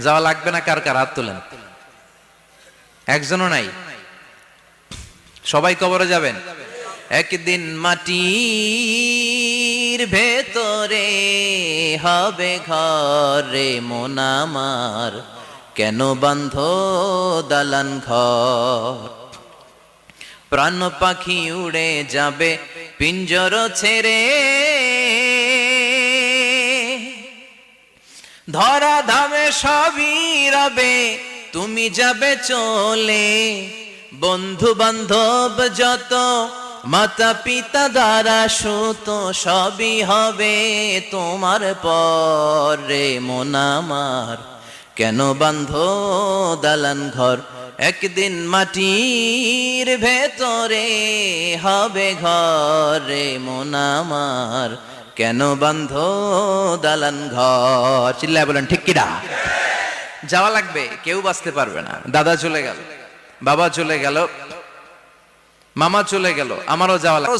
যাওয়া লাগবে না কার কার হাত তোলেন? একজনও নাই। সবাই কবরে যাবেন। একদিন মাটির ভেতরে হবে ঘরে মোনামার কেন বন্ধ দালান ঘর? প্রাণ পাখি উড়ে যাবে, পিঞ্জর ছেড়ে ধরা ধামে সবই রবে, তুমি যাবে চলে। বন্ধু বান্ধব যত মাতা পিতা দ্বারা সুত, সবই হবে তোমার পরে। মোনামার কেন বান্ধ দালান ঘর? একদিন মাটির ভেতরে হবে ঘরে। মোনামার কেন বন্ধ দালান ঘর? চিল্লায় বলেন, ঠিক কিনা? যাওয়া লাগবে, কেউ বাঁচতে পারবে না। দাদা চলে গেল, বাবা চলে গেল, মামা চলে গেল, আমারও যাওয়া লাগবে।